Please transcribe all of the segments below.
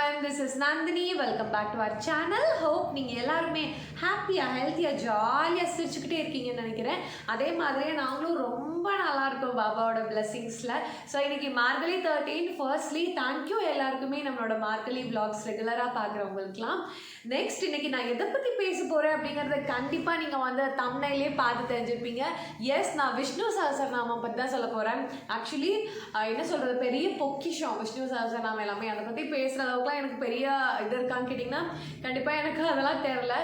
Everyone this is Nandini welcome back to our channel hope நீங்கள் எல்லாருமே ஹாப்பியாக ஹெல்த்தியாக ஜாலியாக சிரிச்சுக்கிட்டே இருக்கீங்கன்னு நினைக்கிறேன். அதே மாதிரியே நாங்களும் ரொம்ப நல்லாயிருக்கும் பாபாவோட பிளெஸிங்ஸில் ஸோ இன்னைக்கு மார்கழி தேர்ட்டீன் ஃபர்ஸ்ட்லி தேங்க்யூ எல்லாருக்குமே நம்மளோட மார்கழி vlogs ரெகுலராக பார்க்குறவங்களுக்குலாம் நெக்ஸ்ட் இன்னைக்கு நான் எதை பற்றி பேச போகிறேன் அப்படிங்கிறத கண்டிப்பாக நீங்கள் வந்து தமிழ்லேயே பார்த்து தெரிஞ்சிருப்பீங்க. எஸ் நான் விஷ்ணு சஹஸ்ரநாமம் பற்றி தான் சொல்ல போகிறேன் ஆக்சுவலி என்ன சொல்கிறது பெரிய பொக்கிஷம் விஷ்ணு சஹஸ்ரநாமம் எல்லாமே. அதை பற்றி பேசுகிற அளவுக்குலாம் எனக்கு பெரிய இது இருக்கான்னு கேட்டிங்கன்னா கண்டிப்பாக எனக்கு அதெல்லாம் தெரில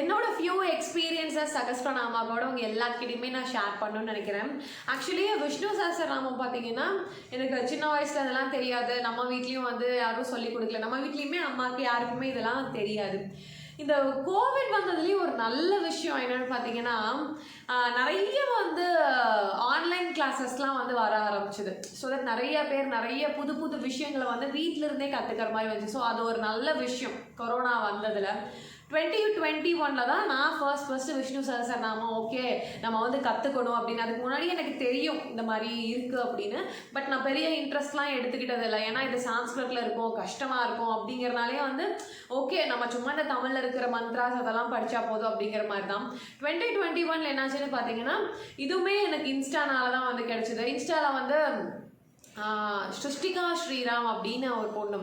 என்னோட ஃபியூ எக்ஸ்பீரியன்ஸஸ் சகஸ்ரநாமாவோட உங்கள் எல்லாத்துக்கிட்டையுமே நான் ஷேர் பண்ணணும்னு நினைக்கிறேன். ஆக்சுவலி விஷ்ணு சஹஸ்ரநாமம் பார்த்தீங்கன்னா எனக்கு சின்ன வயசில் அதெல்லாம் தெரியாது. நம்ம வீட்லேயும் வந்து யாரும் சொல்லி கொடுக்கல. நம்ம வீட்லேயுமே அம்மாவுக்கு யாருக்குமே இதெல்லாம் தெரியாது. இந்த கோவிட் வந்ததுலேயும் ஒரு நல்ல விஷயம் என்னென்னு பார்த்தீங்கன்னா நிறைய வந்து ஆன்லைன் கிளாஸஸ்லாம் வந்து வர ஆரம்பிச்சுது. ஸோ தட் நிறைய பேர் நிறைய புது புது விஷயங்களை வந்து வீட்டிலிருந்தே கற்றுக்கிற மாதிரி வந்துச்சு. ஸோ அது ஒரு நல்ல விஷயம். கொரோனா வந்ததில். டுவெண்ட்டி டுவெண்ட்டி ஒனில் தான் நான் first first Vishnu Sahasranamam okay நம்ம வந்து கற்றுக்கணும் அப்படின்னு. அதுக்கு முன்னாடி எனக்கு தெரியும் இந்த மாதிரி இருக்குது அப்படின்னு. பட் நான் பெரிய இன்ட்ரெஸ்ட்லாம் எடுத்துக்கிட்டது இல்லை ஏன்னா இது சான்ஸ்கிரிட்டில் இருக்கும் கஷ்டமாக இருக்கும் அப்படிங்கிறனாலே வந்து ஓகே நம்ம சும்மா இந்த தமிழில் இருக்கிற மந்த்ராஸ் அதெல்லாம் படித்தா போதும் அப்படிங்கிற மாதிரி தான் டுவெண்ட்டி டுவெண்ட்டி ஒனில் என்னாச்சுன்னு பார்த்தீங்கன்னா இதுவுமே எனக்கு இன்ஸ்டானால தான் வந்து கிடச்சிது. இன்ஸ்டாவில் வந்து ஸ்ருஷ்டிகா ஸ்ரீராம் அப்படின்னு ஒரு பொண்ணு.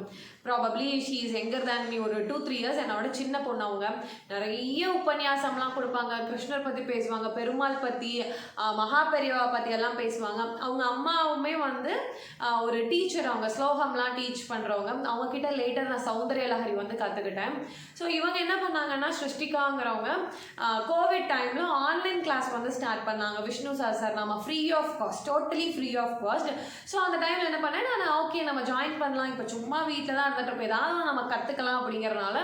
Probably she is younger than me ஒரு டூ த்ரீ இயர்ஸ் என்னோட சின்ன பொண்ணு அவங்க. நிறைய உபன்யாசம்லாம் கொடுப்பாங்க. கிருஷ்ணர் பற்றி பேசுவாங்க பெருமாள் பற்றி மகா பெரியவா பற்றி எல்லாம் பேசுவாங்க. அவங்க அம்மா வந்து ஒரு டீச்சர் அவங்க ஸ்லோகம்லாம் டீச் பண்ணுறவங்க அவங்கக்கிட்ட லேட்டர் நான் சௌந்தர்ய லஹரி வந்து கற்றுக்கிட்டேன் ஸோ இவங்க என்ன பண்ணாங்கன்னா சிருஷ்டிகாங்கிறவங்க கோவிட் டைமில் ஆன்லைன் கிளாஸ் வந்து ஸ்டார்ட் பண்ணாங்க. விஷ்ணு சார் சார் நம்ம free of cost totally free of cost so அந்த டைமில் என்ன பண்ணேன் நான் ஓகே நம்ம ஜாயின் பண்ணலாம். இப்போ சும்மா வீட்டில் தான் இருந்துட்டு இப்போ ஏதாவது நம்ம கற்றுக்கலாம் அப்படிங்கிறனால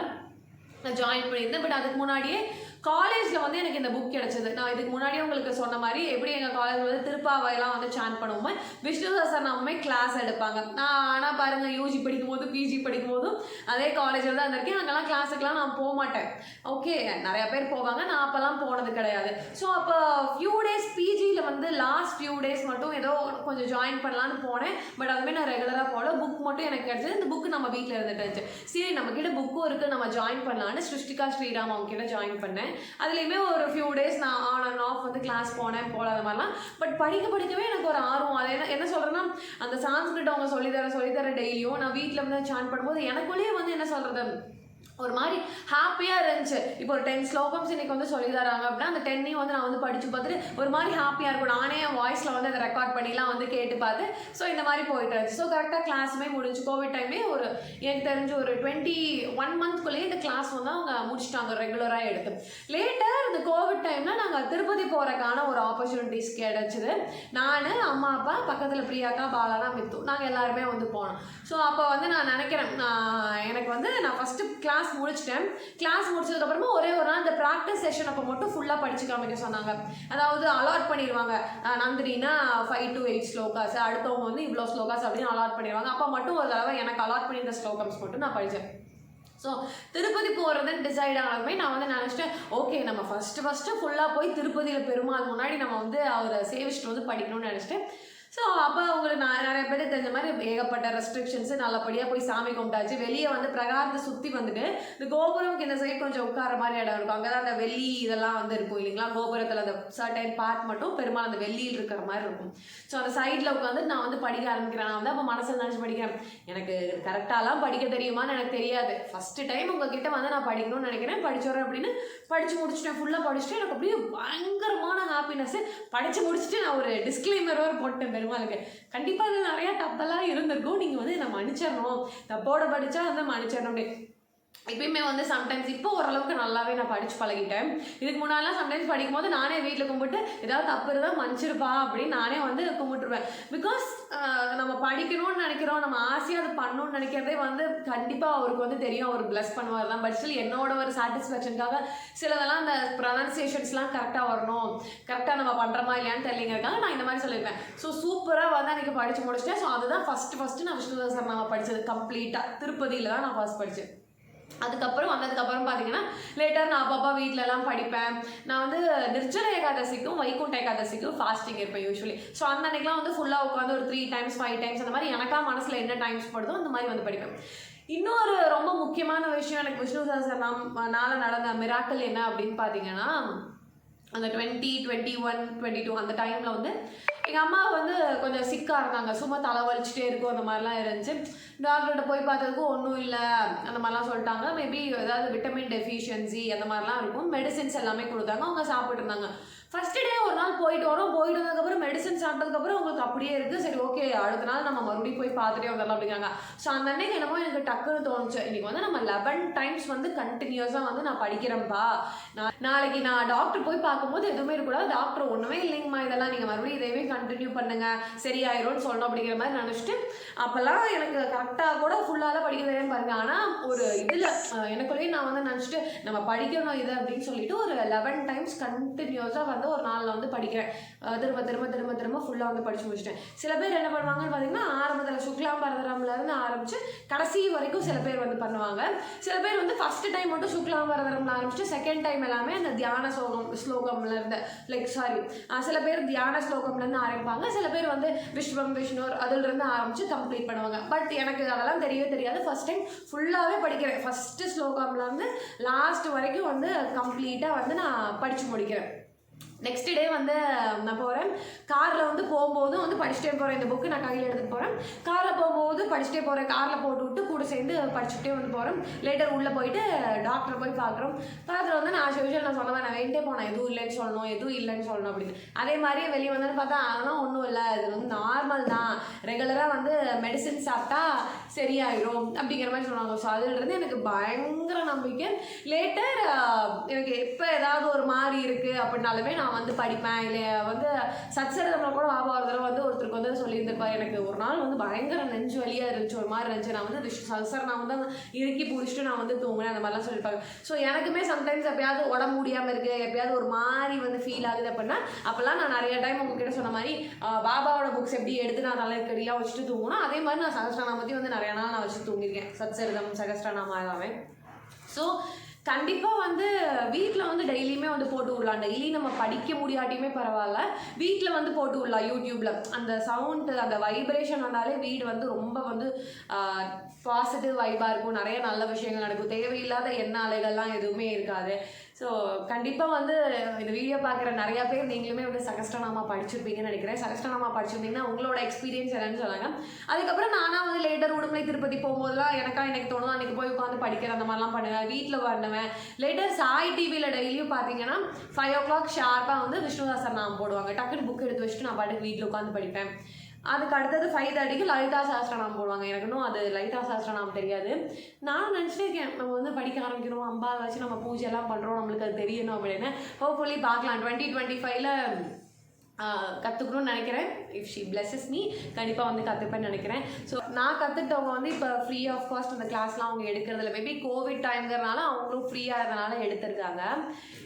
நான் ஜாயின் பண்ணியிருந்தேன். பட் அதுக்கு முன்னாடியே காலேஜில் வந்து எனக்கு இந்த புக் கிடைச்சது. நான் இதுக்கு முன்னாடியே உங்களுக்கு சொன்ன மாதிரி எப்படி எங்கள் காலேஜில் வந்து திருப்பாவையெல்லாம் வந்து சான் பண்ணுவோமே விஷ்ணு சாஸ்திரநாமே கிளாஸ் எடுப்பாங்க. நான் ஆனால் பாருங்கள் யூஜி படிக்கும் போது பிஜி படிக்கும் போதும் அதே காலேஜில் தான் இருந்திருக்கேன். அங்கெல்லாம் கிளாஸுக்கெலாம் நான் போக மாட்டேன். ஓகே நிறையா பேர் போவாங்க. நான் அப்போல்லாம் போனது கிடையாது. ஸோ அப்போ ஃபியூ டேஸ் பிஜியில் வந்து லாஸ்ட் ஃபியூ டேஸ் மட்டும் ஏதோ கொஞ்சம் ஜாயின் பண்ணலான்னு போனேன். பட் அதுவுமே நான் ரெகுலராக போகல. புக் மட்டும் எனக்கு கிடைச்சது. இந்த புக் நம்ம வீட்டில் இருந்துட்டு இருந்துச்சு. சரி நம்ம புக்கும் இருக்குது நம்ம ஜாயின் பண்ணலான்னு ஸ்ருஷ்டிகா ஸ்ரீராம் அவங்க கிட்ட ஜாயின் பண்ணேன். அதுலேயுமே ஒரு ஃபியூ டேஸ் நான் ஆன் அண்ட் ஆஃப் வந்து கிளாஸ் போனேன் போல அது மாதிரிலாம். பட் படிக்க படிக்கவே எனக்கு ஒரு ஆர்வம். அது என்ன என்ன சொல்கிறேன்னா அந்த சான்ஸ்கிரிட் அவங்க சொல்லித்தர சொல்லித்தர டெய்லியும் நான் வீட்டில் வந்து சான் பண்ணும்போது எனக்குள்ளேயே வந்து என்ன சொல்கிறது ஒரு மாதிரி ஹாப்பியாக இருந்துச்சு. இப்போ ஒரு டென் ஸ்லோகம்ஸ் இன்னைக்கு வந்து சொல்லி தராங்க அப்படின்னா அந்த டென்னையும் வந்து நான் வந்து படித்து பார்த்துட்டு ஒரு மாதிரி ஹாப்பியாக இருக்கும். நானே என் வாய்ஸில் வந்து அதை ரெக்கார்ட் பண்ணிலாம் வந்து கேட்டு பார்த்து ஸோ இந்த மாதிரி போயிட்டு இருந்துச்சு. ஸோ கரெக்டாக கிளாஸுமே முடிஞ்சு கோவிட் டைமே ஒரு எனக்கு தெரிஞ்சு ஒரு டுவெண்ட்டி ஒன் மந்த்குள்ளேயே இந்த கிளாஸ் வந்து அவங்க முடிச்சிட்டாங்க ரெகுலராக எடுத்து. லேட்டாக இந்த கோவிட் டைமில் நாங்கள் திருப்பதி போகிறக்கான ஒரு ஆப்பர்ச்சுனிட்டிஸ் கிடச்சிது. நான் அம்மா அப்பா பக்கத்தில் பிரியாக்கா பாலானா மித்து. நாங்கள் எல்லாருமே வந்து போனோம். ஸோ அப்போ வந்து நான் நினைக்கிறேன் நான் எனக்கு வந்து நான் ஃபஸ்ட்டு கிளாஸ் முடிச்சிட்டேன். கிளாஸ் முடிச்சதுக்கப்புறமா ஒரே ஒரு நாள் இந்த ப்ராக்டிஸ் செஷன் அப்போ மட்டும் ஃபுல்லாக படிச்சு காமிக்க சொன்னாங்க. அதாவது அலாட் பண்ணிடுவாங்க அஹ் நந்தினினா ஃபைவ் டு எயிட் ஸ்லோகாஸ் அடுத்தவங்க வந்து இவ்வளோ ஸ்லோகாஸ் அப்படின்னு அலாட் பண்ணிடுவாங்க அப்போ மட்டும் ஒரு தடவை எனக்கு அலாட் பண்ணியிருந்த ஸ்லோகம்ஸ் மட்டும் நான் படித்தேன் ஸோ திருப்பதி போகிறதுன்னு டிசைட் ஆனதுமே நான் வந்து நினச்சிட்டேன் ஓகே நம்ம ஃபஸ்ட்டு ஃபஸ்ட்டு ஃபுல்லாக போய் திருப்பதியில் பெருமாள் முன்னாடி நம்ம வந்து அவரை சேவிச்சுட்டு வந்து படிக்கணும்னு நினச்சிட்டு ஸோ அப்போ அவங்களுக்கு நான் நிறைய பேருக்கு தெரிஞ்ச மாதிரி ஏகப்பட்ட ரெஸ்ட்ரிக்ஷன்ஸு நல்லபடியாக போய் சாமி கும்பிட்டாச்சு. வெளியே வந்து பிரகாரத்தை சுற்றி வந்துட்டு இந்த கோபுரம்க்கு இந்த சைடு கொஞ்சம் உட்கார மாதிரி இடம் இருக்கும். அங்கே தான் அந்த வெள்ளி இதெல்லாம் வந்து இருக்கும் இல்லைங்களா? கோபுரத்தில் அந்த சர்டைன் பார்ட் மட்டும் பெரும்பாலும் அந்த வெள்ளியில் இருக்கிற மாதிரி இருக்கும். ஸோ அந்த சைடில் உட்காந்து நான் வந்து படிக்க ஆரம்பிக்கிறேன். நான் வந்து அப்போ மனசில் நினச்சி படிக்கிறேன். எனக்கு கரெக்டாலாம் படிக்க தெரியுமான்னு எனக்கு தெரியாது. ஃபஸ்ட்டு டைம் உங்ககிட்ட வந்து நான் படிக்கணும்னு நினைக்கிறேன். படிச்சோறேன் அப்படின்னு படித்து முடிச்சுட்டேன். ஃபுல்லாக படிச்சுட்டு எனக்கு அப்படியே பயங்கரமான ஹாப்பினஸ்ஸு படித்து முடிச்சுட்டு நான் ஒரு டிஸ்க்ளைமர் போட்டேன். பெருமாளுக்கு கண்டிப்பாக அது நிறையா தப்பெல்லாம் இருந்திருக்கும். நீங்கள் வந்து நான் மன்னிச்சிடணும். தப்போட படித்தா வந்து மன்னிச்சிடணும். அப்படி எப்பயுமே வந்து சம்டைம்ஸ் இப்போ ஓரளவுக்கு நல்லாவே நான் படித்து பழகிட்டேன். இதுக்கு முன்னாடிலாம் சம்டைம்ஸ் படிக்கும் போது நானே வீட்டில் கும்பிட்டு ஏதாவது தப்பு இருந்தால் மன்னிச்சிருப்பா அப்படின்னு நானே வந்து கும்பிட்டுருவேன். பிகாஸ் நம்ம படிக்கணும்னு நினைக்கிறோம் நம்ம ஆசையாக அதை பண்ணணும்னு நினைக்கிறதே வந்து கண்டிப்பாக அவருக்கு வந்து தெரியும். அவர் ப்ளஸ் பண்ணுவார் தான். பட் ஸ்டில் என்னோட ஒரு சாட்டிஸ்ஃபேக்ஷனுக்காக சிலதெல்லாம் அந்த ப்ரொனன்சியேஷன்ஸ்லாம் கரெக்டாக வரணும். கரெக்டாக நம்ம பண்ணுறமா இல்லையான்னு தெரியலங்கிறதுக்காக நான் இந்த மாதிரி சொல்லியிருப்பேன். ஸோ சூப்பராக வந்து அன்றைக்கி படித்து முடிச்சிட்டேன். ஸோ அதுதான் ஃபஸ்ட்டு ஃபஸ்ட்டு நான் விஷ்ணுதாஸ் சார் நான் படித்தது கம்ப்ளீட்டாக திருப்பதியில் தான் நான் ஃபர்ஸ்ட் படித்தேன் அதுக்கப்புறம் வந்ததுக்கப்புறம் பார்த்தீங்கன்னா லேட்டர் நான் அப்பப்போ வீட்டிலலாம் படிப்பேன். நான் வந்து நிர்ஜல ஏகாதசிக்கும் வைகுண்ட ஏகாதசிக்கும் ஃபாஸ்டிங் இருப்பேன் யூஸ்வலி ஸோ அந்த அன்னைக்கெலாம் வந்து ஃபுல்லாக உட்காந்து ஒரு த்ரீ டைம்ஸ் ஃபைவ் டைம்ஸ் அந்த மாதிரி எனக்கா மனசில் என்ன டைம்ஸ் படுதோ அந்த மாதிரி வந்து படிப்பேன். இன்னொரு ரொம்ப முக்கியமான விஷயம் எனக்கு விஷ்ணு சஹஸ்ரநாம் நாள நடந்த மிராக்கள் என்ன அப்படின்னு பார்த்தீங்கன்னா அந்த twenty twenty one twenty two அந்த டைமில் வந்து எங்கள் அம்மா வந்து கொஞ்சம் சிக்காக இருந்தாங்க. சும்மா தலை வலிச்சுட்டே இருக்கும் அந்த மாதிரிலாம் இருந்துச்சு. டாக்டர்கிட்ட போய் பார்த்ததுக்கு ஒன்றும் இல்லை அந்த மாதிரிலாம் சொல்லிட்டாங்க. மேபி ஏதாவது விட்டமின் டெஃபிஷியன்சி அந்த மாதிரிலாம் இருக்கும். மெடிசின்ஸ் எல்லாமே கொடுத்தாங்க. அவங்க சாப்பிட்ருந்தாங்க ஃபஸ்ட்டு டே ஒரு நாள் போயிட்டு வரோம் போயிட்டு வந்ததுக்கப்புறம் மெடிசன் சாப்பிட்டதுக்கப்புறம் உங்களுக்கு அப்படியே இருக்குது சரி ஓகே அடுத்த நாள் நம்ம மறுபடியும் போய் பார்த்துட்டே வந்துடலாம் அப்படிங்காங்க ஸோ அந்த அன்னைக்கு என்னமோ எனக்கு டக்குன்னு தோணுச்சு. இன்னைக்கு வந்து நம்ம லெவன் டைம்ஸ் வந்து கண்டினியூஸாக வந்து நான் படிக்கிறேன்ப்பா நான் நாளைக்கு நான் டாக்டர் போய் பார்க்கும்போது எதுவுமே இருக்கக்கூடாது. டாக்டர் ஒன்றுமே இல்லைங்கம்மா. இதெல்லாம் நீங்கள் மறுபடியும் இதேவே கண்டினியூ பண்ணுங்கள் சரியாயிரும்னு சொல்லணும் அப்படிங்கிற மாதிரி நினச்சிட்டு அப்போல்லாம் எனக்கு கரெக்டாக கூட ஃபுல்லாக படிக்கிறதே பாருங்க. ஆனால் ஒரு இதில் எனக்குள்ளேயே நான் வந்து நினச்சிட்டு நம்ம படிக்கணும் இது அப்படின்னு சொல்லிட்டு ஒரு லெவன் டைம்ஸ் கண்டினியூஸாக வந்து ஒரு நாளில் வந்து படிக்கிறேன். திரும்ப திரும்ப திரும்ப திரும்ப ஃபுல்லாக வந்து படித்து முடிச்சிட்டேன். சில பேர் என்ன பண்ணுவாங்கன்னு பார்த்தீங்கன்னா ஆரம்பத்தில் சுக்லாம் பரதரம்லேருந்து ஆரம்பித்து கடைசி வரைக்கும் சில பேர் வந்து பண்ணுவாங்க. சில பேர் வந்து ஃபர்ஸ்ட் டைம் மட்டும் சுக்லாம் பரதரம்ல ஆரம்பிச்சுட்டு செகண்ட் டைம் எல்லாமே அந்த தியான ஸ்லோகம் ஸ்லோகம்லேருந்து லைக் சாரி சில பேர் தியான ஸ்லோகம்லேருந்து ஆரம்பிப்பாங்க. சில பேர் வந்து விஸ்வம் விஷ்ணுர் அதுல ஆரம்பித்து கம்ப்ளீட் பண்ணுவாங்க. பட் எனக்கு அதெல்லாம் தெரியவே தெரியாது. ஃபர்ஸ்ட் டைம் ஃபுல்லாகவே படிக்கிறேன். ஃபஸ்ட்டு ஸ்லோகம்லேருந்து லாஸ்ட் வரைக்கும் வந்து கம்ப்ளீட்டாக வந்து நான் படித்து முடிக்கிறேன். நெக்ஸ்ட் டே வந்து நான் போகிறேன் காரில் வந்து போகும்போதும் வந்து படிச்சுட்டே போகிறேன் இந்த புக்கு நான் கையில் எடுத்துகிட்டு போகிறேன் காரில் போகும்போது படிச்சுட்டே போகிறேன் காரில் போட்டு விட்டு கூட சேர்ந்து படிச்சுட்டே வந்து போகிறேன் லேட்டர் உள்ளே போயிட்டு டாக்டரை போய் பார்க்குறோம். பார்த்துட்டு வந்து நான் யூஷுவல் நான் சொன்னேன் நான் வேண்டே போனேன். எதுவும் இல்லைன்னு சொல்லணும் எதுவும் இல்லைன்னு சொல்லணும் அப்படின்னு. அதே மாதிரியே வெளியே வந்தேன்னு பார்த்தா அதெல்லாம் ஒன்றும் இல்லை. இது வந்து நார்மல் தான். ரெகுலராக வந்து மெடிசின் சாப்பிட்டா சரியாயிரும் அப்படிங்கிற மாதிரி சொன்னாங்க. ஸோ அதுலேருந்து எனக்கு பயங்கர நம்பிக்கை. லேட்டர் எனக்கு எப்போ ஏதாவது ஒரு மாதிரி இருக்குது அப்படின்னாலுமே நான் நான் வந்து படிப்பேன். இல்லை வந்து சச்சரிதம்ல கூட பாபா ஒரு தடவை வந்து ஒருத்தருக்கு வந்து சொல்லியிருந்திருப்பார். எனக்கு ஒரு நாள் வந்து பயங்கர நெஞ்சு வழியாக இருந்துச்சு. ஒரு மாதிரி இருந்துச்சு. நான் வந்து விஷ்ணு சல்சர் நான் வந்து இறுக்கி பிடிச்சிட்டு நான் வந்து தூங்குனேன். அந்த மாதிரிலாம் சொல்லியிருப்பாங்க ஸோ எனக்குமே சம்டைம்ஸ் எப்பயாவது உடம்பு முடியாமல் இருக்குது எப்பயாவது ஒரு மாதிரி வந்து ஃபீல் ஆகுது அப்படின்னா அப்போல்லாம் நான் நிறைய டைம் உங்ககிட்ட சொன்ன மாதிரி பாபாவோட புக்ஸ் எப்படி எடுத்து நான் தலைக்கடியாக வச்சுட்டு தூங்கணும் அதே மாதிரி நான் சகஸ்ரநாமத்தையும் வந்து நிறைய நாள் நான் வச்சு தூங்கியிருக்கேன். சத்சரிதம் சகஸ்ரநாமம் எல்லாமே. ஸோ கண்டிப்பாக வந்து வீட்டில் வந்து டெய்லியுமே வந்து போட்டு விடலாம். டெய்லி நம்ம படிக்க முடியாட்டியுமே பரவாயில்ல. வீட்டில் வந்து போட்டு விடலாம் யூடியூப்பில் அந்த சவுண்டு அந்த வைப்ரேஷன் வந்தாலே வீடு வந்து ரொம்ப வந்து பாசிட்டிவ் வைபாக இருக்கும். நிறைய நல்ல விஷயங்கள் நடக்கும். தேவையில்லாத எண்ண அலைகள்லாம் எதுவுமே இருக்காது. ஸோ கண்டிப்பாக வந்து இந்த வீடியோ பார்க்குற நிறையா பேர் நீங்களுமே வந்து சகஸ்டனாமா படிச்சிருப்பீங்கன்னு நினைக்கிறேன். சகஸ்டனாமா படிச்சிருந்தீங்கன்னா உங்களோட எக்ஸ்பீரியன்ஸ் என்னன்னு சொன்னாங்க அதுக்கப்புறம் நானாக வந்து லேட்டர் உடுமலை திருப்பதி போகும்போதெல்லாம் எனக்கா எனக்கு தோணும் அன்றைக்கி போய் உட்காந்து படிக்கிற அந்த மாதிரிலாம் பண்ணுவேன். வீட்டில் பண்ணுவேன். லேட்டர் சாய் டிவியில் டெய்லியும் பார்த்தீங்கன்னா ஃபைவ் ஓ கிளாக் ஷார்ப்பாக வந்து விஷ்ணுதாசர் நாம் போடுவாங்க. டக்குன்னு புக் எடுத்து வச்சுட்டு நான் பாட்டுக்கு வீட்டில் உட்காந்து படிப்பேன். அதுக்கு அடுத்தது ஃபைவ் தேர்ட்டிக்கு லலிதா சாஸ்திரநாம் போடுவாங்க. எனக்கு இன்னும் அது லலிதா சாஸ்திரநாம் தெரியாது. நான் நினச்சிருக்கேன் நம்ம வந்து படிக்க ஆரம்பிக்கணும் அம்பாவை வச்சு நம்ம பூஜை எல்லாம் பண்ணுறோம் நம்மளுக்கு அது தெரியணும் அப்படின்னு. ஹோப்ஃபுல்லி பார்க்கலாம். டுவெண்ட்டி டுவெண்ட்டி ஃபைவ்ல கற்றுக்கணும்னு நினைக்கிறேன். இஃப் ஷி பிளஸஸ் மீ கண்டிப்பாக வந்து கற்றுப்பேன்னு நினைக்கிறேன். ஸோ நான் கற்றுக்கிட்டவங்க வந்து இப்போ ஃப்ரீ ஆஃப் காஸ்ட் அந்த கிளாஸ்லாம் அவங்க எடுக்கிறதில்ல. மேபி கோவிட் டைம்ங்கிறனால அவங்களும் ஃப்ரீயாக இருந்தனால எடுத்திருக்காங்க.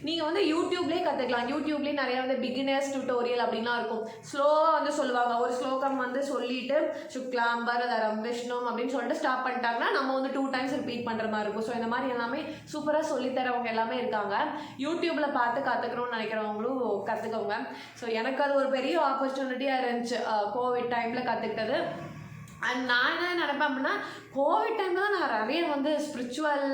நீங்கள் வந்து யூடியூப்லேயே கற்றுக்கலாம் யூடியூப்லேயே நிறைய வந்து பிகினர்ஸ் டியூட்டோரியல் அப்படின்லாம் இருக்கும். ஸ்லோவாக வந்து சொல்லுவாங்க. ஒரு ஸ்லோகம் வந்து சொல்லிட்டு சுக்லாம் பரதரம் விஷ்ணும் அப்படின்னு சொல்லிட்டு ஸ்டாப் பண்ணிட்டாங்கன்னா நம்ம வந்து டூ டைம்ஸ் ரிப்பீட் பண்ணுற மாதிரி இருக்கும். ஸோ இந்த மாதிரி எல்லாமே சூப்பராக சொல்லித்தரவங்க எல்லாமே இருக்காங்க. யூடியூப்பில் பார்த்து கற்றுக்கணும்னு நினைக்கிறவங்களும் கற்றுக்கோங்க ஸோ எனக்கு அது ஒரு பெரிய ஆப்பர்ச்சுனிட்டியாக இருந்துச்சு. கோவிட் டைமில் கற்றுக்கிட்டது அண்ட் நான் என்ன நினைப்பேன் அப்படின்னா கோவிட் டைமில் தான் நான் நிறைய வந்து ஸ்பிரிச்சுவல்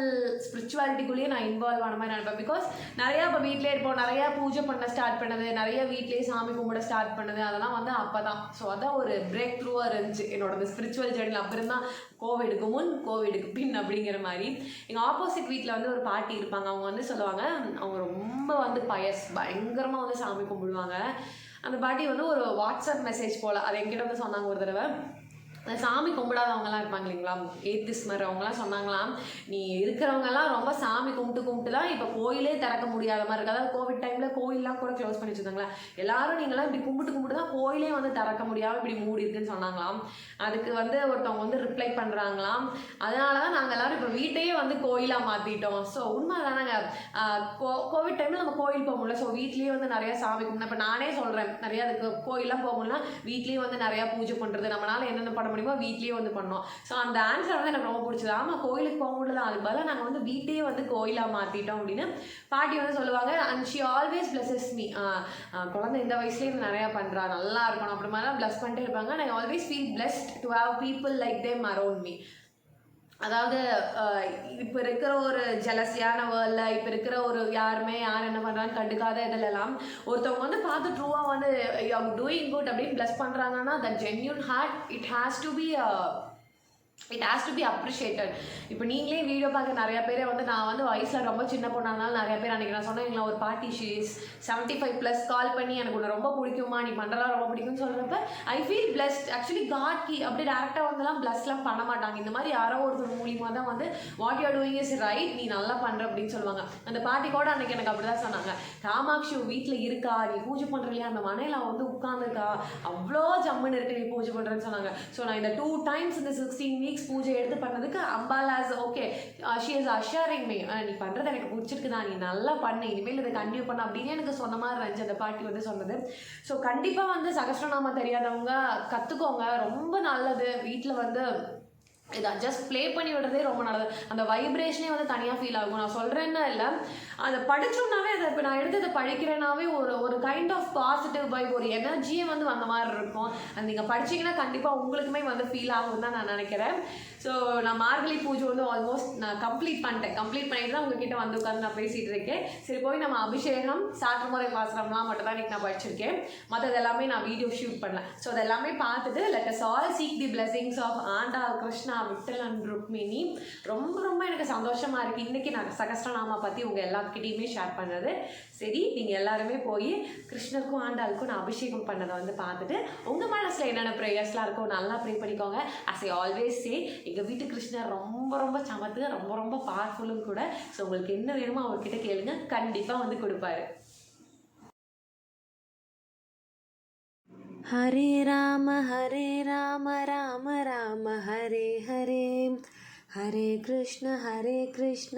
ஸ்பிரிச்சுவாலிட்டிக்குள்ளேயே நான் இன்வால்வ் ஆன மாதிரி நினைப்பேன். பிகாஸ் நிறையா இப்போ வீட்டிலே இருப்போம். நிறையா பூஜை பண்ண ஸ்டார்ட் பண்ணது. நிறைய வீட்லேயே சாமி கும்பிட ஸ்டார்ட் பண்ணது. அதெல்லாம் வந்து அப்போ தான் ஸோ அதான் ஒரு பிரேக் த்ரூவாக இருந்துச்சு. என்னோட இந்த ஸ்பிரிச்சுவல் ஜேர்னியில் அப்புறம் தான் கோவிடுக்கு முன் கோவிடுக்கு பின் அப்படிங்கிற மாதிரி. எங்கள் ஆப்போசிட் வீட்டில் வந்து ஒரு பாட்டி இருப்பாங்க. அவங்க வந்து சொல்லுவாங்க அவங்க ரொம்ப வந்து பயஸ் பயங்கரமாக வந்து சாமி கும்பிடுவாங்க. அந்த பாட்டி வந்து ஒரு வாட்ஸ்அப் மெசேஜ் போல் அதை என்கிட்ட வந்து சொன்னாங்க ஒரு தடவை. சாமி கும்பிடாதவங்கலாம் இருப்பாங்க இல்லைங்களா ஏத்திஸ்மர் அவங்கலாம் சொன்னாங்களாம் நீ இருக்கிறவங்கலாம் ரொம்ப சாமி கும்பிட்டு கும்பிட்டு தான் இப்போ கோயிலே திறக்க முடியாத மாதிரி இருக்கு. அதாவது கோவிட் டைமில் கோயிலெலாம் கூட க்ளோஸ் பண்ணி வச்சுருந்தாங்களா? எல்லாரும் நீங்களாம் இப்படி கும்பிட்டு கும்பிட்டு தான் கோயிலே வந்து திறக்க முடியாமல் இப்படி மூடி இருக்குன்னு சொன்னாங்களாம். அதுக்கு வந்து ஒருத்தவங்க வந்து ரிப்ளை பண்ணுறாங்களாம் அதனால தான் நாங்கள் எல்லோரும் இப்போ வீட்டையே வந்து கோயிலாக மாற்றிட்டோம் ஸோ உண்மை தானேங்க கோ கோவிட் டைமில் நம்ம கோயில் போக முடியல. ஸோ வீட்லேயே வந்து நிறையா சாமி கும்பிடணும். இப்போ நானே சொல்கிறேன் நிறையா அதுக்கு கோயிலாம் போக முடியல வீட்லேயே வந்து நிறையா பூஜை பண்ணுறது நம்மளால் என்னென்ன பண்ண முடியும் முடியுமோ வீட்லேயே வந்து பண்ணோம். ஸோ அந்த ஆன்சர் வந்து எனக்கு ரொம்ப பிடிச்சது. ஆமாம் கோயிலுக்கு போக முடியல அது பதிலாக நாங்கள் வந்து வீட்டையே வந்து கோயிலாக மாற்றிட்டோம் அப்படின்னு பாட்டி வந்து சொல்லுவாங்க. And she always blesses me குழந்தை இந்த வயசுலேயே நிறையா பண்ணுறா நல்லா இருக்கணும் அப்படி மாதிரிலாம் ப்ளஸ் பண்ணிட்டே இருப்பாங்க. I always feel blessed to have people like them around me அதாவது இப்போ இருக்கிற ஒரு ஜலசியான வேர்ல்டில் இப்போ இருக்கிற ஒரு யாருமே யார் என்ன பண்ணுறான்னு கண்டுக்காத இதிலெல்லாம் ஒருத்தவங்க வந்து பார்த்து ட்ரூவாக வந்து யூ டூயிங் குட் அப்படின்னு ப்ளஸ் பண்ணுறாங்கன்னா that genuine heart it has to be it has to be appreciated இப்போ நீங்களே வீடியோ பார்க்க நிறைய பேரே வந்து நான் வந்து வயசில் ரொம்ப சின்ன பொண்ணானால நிறைய பேர் அன்றைக்கி நான் சொன்னேன் எங்களை ஒரு party she's seventy five plus call பண்ணி எனக்கு உன்னை ரொம்ப பிடிக்குமா நீ பண்ணுறலாம் ரொம்ப பிடிக்கும்னு சொல்கிறப்ப I feel blessed actually God கி அப்படி டேரெக்டாக வந்துலாம் ப்ளஸ்லாம் பண்ண மாட்டாங்க. இந்த மாதிரி யாரோ ஒருத்தர் மூலியமாக தான் வந்து what you doing is right நீ நல்லா பண்ணுற அப்படின்னு சொல்லுவாங்க. அந்த பாட்டி கூட அன்றைக்கி எனக்கு அப்படி தான் சொன்னாங்க. காமாட்சி உன் வீட்டில் இருக்கா? நீ பூஜை பண்ணுறியா அந்த மனையில் வந்து உட்காந்துருக்கா அவ்வளோ ஜம்முன்னு இருக்கு நீ பூஜை பண்ணுறேன்னு சொன்னாங்க. ஸோ நான் இந்த டூ டைம்ஸ் இந்த சிக்ஸ்டீன் வீக்ஸ் பூஜை எடுத்து பண்ணதுக்கு அம்பாலாஸ் okay she is assuring me நீ பண்ணுறது எனக்கு பிடிச்சிருக்குதா? நீ நல்லா பண்ணு. இனிமேல் இதை கண்டினியூ பண்ண. அப்படின்னு எனக்கு சொன்ன மாதிரி இருந்துச்சு அந்த பாட்டி வந்து சொன்னது. ஸோ கண்டிப்பாக வந்து சகஸ்ரநாம தெரியாதவங்க கற்றுக்கோங்க ரொம்ப நல்லது. வீட்டில் வந்து இதை ஜஸ்ட் ப்ளே பண்ணி விடுறதே ரொம்ப நல்லது. அந்த வைப்ரேஷனே வந்து தனியாக ஃபீல் ஆகும். நான் சொல்கிறேன்னா இல்லை அதை படித்தோம்னாவே அதை இப்போ நான் எடுத்து அதை படிக்கிறேனாவே ஒரு ஒரு கைண்ட் ஆஃப் பாசிட்டிவ் வைப் ஒரு எனர்ஜியே வந்து வந்த மாதிரி இருக்கும். அது நீங்கள் படிச்சீங்கன்னா கண்டிப்பாக உங்களுக்குமே வந்து ஃபீல் ஆகும் தான் நான் நினைக்கிறேன். ஸோ நான் மார்கழி பூஜை வந்து ஆல்மோஸ்ட் நான் கம்ப்ளீட் பண்ணிட்டேன். கம்ப்ளீட் பண்ணிட்டு தான் உங்ககிட்ட வந்து உட்காந்து நான் பேசிகிட்டு இருக்கேன். சரி போய் நம்ம அபிஷேகம் சாற்று முறை பாசனம்லாம் மட்டும் தான் இன்றைக்கி நான் படிச்சிருக்கேன். மற்றது எல்லாமே நான் வீடியோ ஷூட் பண்ணேன் ஸோ அது எல்லாமே பார்த்துட்டு let us all seek the blessings of Andal Krishna Vittal and Rukmini ரொம்ப ரொம்ப எனக்கு சந்தோஷமாக இருக்குது இன்றைக்கி நான் சகஸ்ரநாமா பற்றி உங்கள் எல்லாருக்கிட்டையுமே ஷேர் பண்ணுறது சரி நீங்கள் எல்லாருமே போய் கிருஷ்ணருக்கும் ஆண்டாளுக்கும் நான் அபிஷேகம் பண்ணதை வந்து பார்த்துட்டு உங்கள் மனசில் என்னென்ன ப்ரேயர்ஸ்லாம் இருக்கோ நல்லா ப்ரே பண்ணிக்கோங்க. அஸ் ஐ ஆல்வேஸ் சே எங்கள் வீட்டு கிருஷ்ணர் ரொம்ப ரொம்ப சமத்து ரொம்ப ரொம்ப பவர்ஃபுல்லும் கூட. ஸோ உங்களுக்கு என்ன வேணுமோ அவர்கிட்ட கேளுங்க. கண்டிப்பாக வந்து கொடுப்பாரு. ஹரே ராம ஹரே ராம ராம ராம ஹரே ஹரே. ஹரே கிருஷ்ண ஹரே கிருஷ்ண.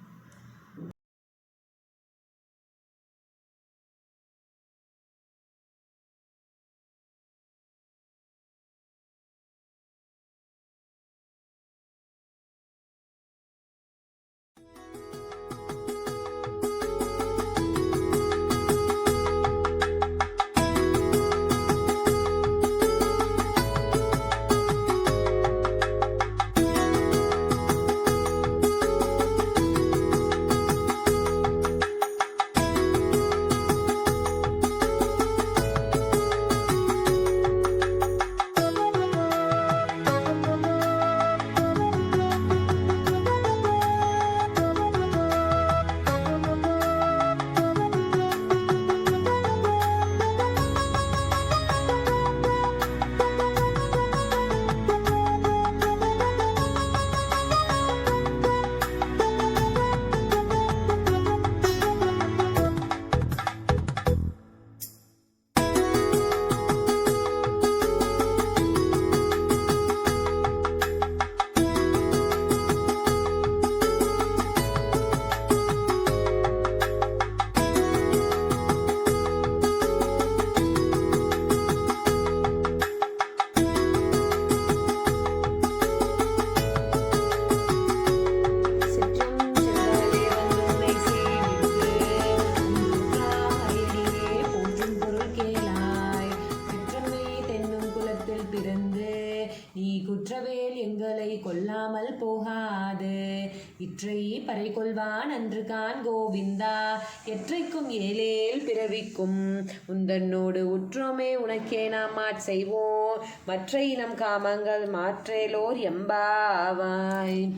நீ குற்றவேல் எங்களை கொல்லாமல் போகாது. இற்றை பறை கொள்வான் அன்று கான் கோவிந்தா. எற்றைக்கும் ஏழேல் பிறவிக்கும். உந்தன்னோடு உற்றோமே உனக்கே நாம் மாட் செய்வோம். மற்ற இனம் காமங்கள் மாற்றேலோர் எம்பாவாய்.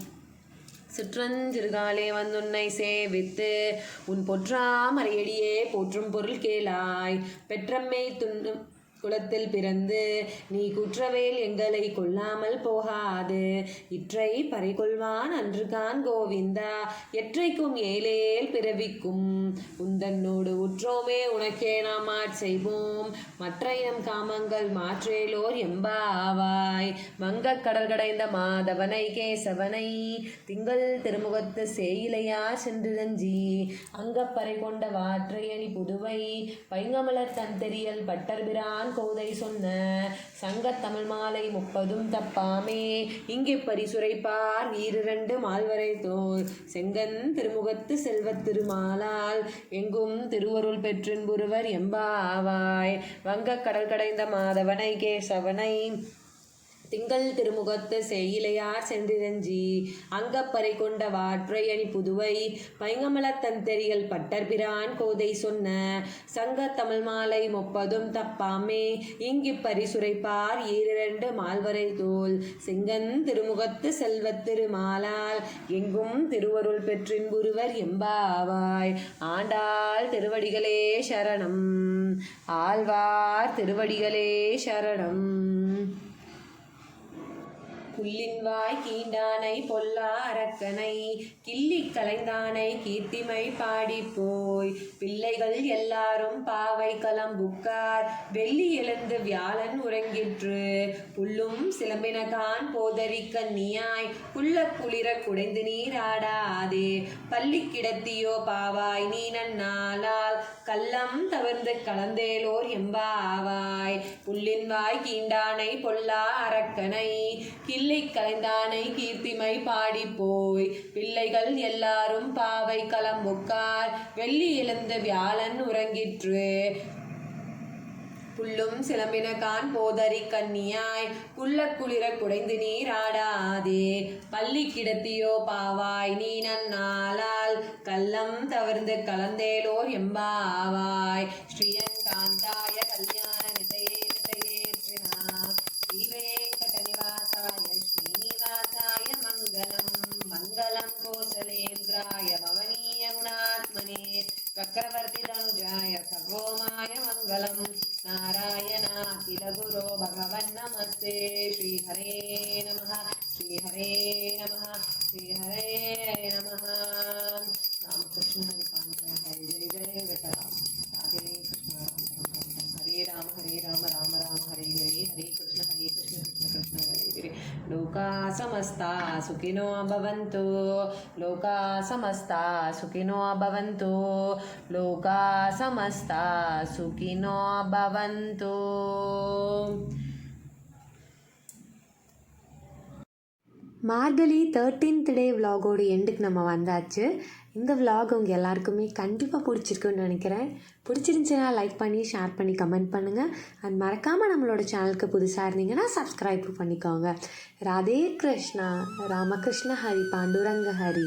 சிற்றஞ்சிறுகாலே வந்துன்னை சேவித்து உன் பொற்றாமரையடியே போற்றும் பொருள் கேளாய். பெற்றம்மை துண்ணும் குலத்தில் பிறந்து நீ குற்றவேல் எங்களை கொல்லாமல் போகாது. இற்றை பறிகொள்வான் அன்றுகான் கோவிந்தா. எற்றைக்கும் ஏலேல் பிறவிக்கும் உந்தன்னோடு உற்றோமே உனக்கே நாம் செய்வோம். மற்ற இனம் காமங்கள் மாற்றேலோர் எம்பாவாய். வங்கக் கடல் கடைந்த மாதவனை கேசவனை. திங்கள் திருமுகத்து சேயிலையா சென்றிரஞ்சி அங்கப்பறை கொண்ட வாற்றையணி புதுவை. பைங்கமலர் தந்தெரியல் பட்டர்பிரான் கோதை சொன்ன சங்கத்தமிழ் மாலை முப்பதும் தப்பாமே. இங்கே பரிசுரைப்பார் வீரிரண்டு மால்வரை தோல் செங்கன் திருமுகத்து செல்வத் திருமாலால். எங்கும் திருவருள் பெற்றின்புருவர் எம்பாவாய். வங்கக் கடல் கடைந்த மாதவனை கேசவனை. திங்கள் திருமுகத்து செய்யிலையார் சென்றிரஞ்சி அங்கப்பறை கொண்ட வாற்றையணி புதுவை பைங்கமலத்தன் தெரியல் பட்டர்பிரான் கோதை சொன்ன சங்க தமிழ் மாலை முப்பதும் தப்பாமே இங்கி பரிசுரைப்பார் ஈரிரண்டு மால்வரை தோல். சிங்கன் திருமுகத்து செல்வத் திருமாலால் எங்கும் திருவருள் பெற்றின் குருவர் எம்பாவாய். ஆண்டாள் திருவடிகளே சரணம் ஆழ்வார் திருவடிகளே சரணம். புல்லின் வாய் கீண்டானை பொல்லா அரக்கனை கிள்ளி கலைந்தானை கீர்த்திமை பாடி போய் பிள்ளைகள் எல்லாரும் பாவை கலம்புக்கார் வெள்ளி எழுந்து வியாழன் உறங்கிற்று. புல்லும் சிலம்பினகான் போதரிக்க நீயாய் புல்ல குளிர குடைந்து நீராடாதே பள்ளி கிடத்தியோ பாவாய் நீ நன்னாளால் கள்ளம் தவிர்ந்து கலந்தேலோர் எம்பாவாய். புல்லின் வாய் கீண்டானை பொல்லா அரக்கனை கிள்ளி பிள்ளை கலைந்தானை கீர்த்திமை பாடி போய் பிள்ளைகள் எல்லாரும் பாவை களம் உட்கார் வெள்ளி எழுந்த வியாழன் உறங்கிற்று. புல்லும் சிலம்பினகான் போதறி கண்ணியாய் குள்ள குளிர குடைந்து நீராடாதே பள்ளி கிடத்தியோ பாவாய் நீ நன்னாளால் கள்ளம் தவிர்ந்து கலந்தேலோர் எம்பாவாய். ஸ்ரீயன் చక్రవర్తితనుజాయ సర్వోమాయ మంగళం నారాయణాఖిల గురో భగవన్నమస్తే శ్రీహరే నమ. శ్రీహరే నమ. శ్రీహరే నమ. రామకృష్ణ హరి పాండ్రాయ జయ జయ వెటరామ హరే కృష్ణ హరే రామ హరే రామ రామ రామ హరే హరే హరే కృష్ణ హరే కృష్ణ కృష్ణ కృష్ణ హరే లోకా సమస్త సుఖినో భవంతు. लोका समस्ता सुखिनो भवन्तु लोका समस्ता सुखिनो भवन्तु மார்கழி தேர்ட்டீன்த் டே விலாகோட எண்டுக்கு நம்ம வந்தாச்சு இந்த விலாக் உங்கள் எல்லாருக்குமே கண்டிப்பாக பிடிச்சிருக்குன்னு நினைக்கிறேன். பிடிச்சிருந்துச்சுன்னா லைக் பண்ணி ஷேர் பண்ணி கமெண்ட் பண்ணுங்கள் அண்ட் மறக்காமல் நம்மளோட சேனலுக்கு புதுசாக இருந்தீங்கன்னா சப்ஸ்கிரைப் பண்ணிக்கோங்க. ராதே கிருஷ்ணா ராமகிருஷ்ண ஹரி பாண்டுரங்க ஹரி.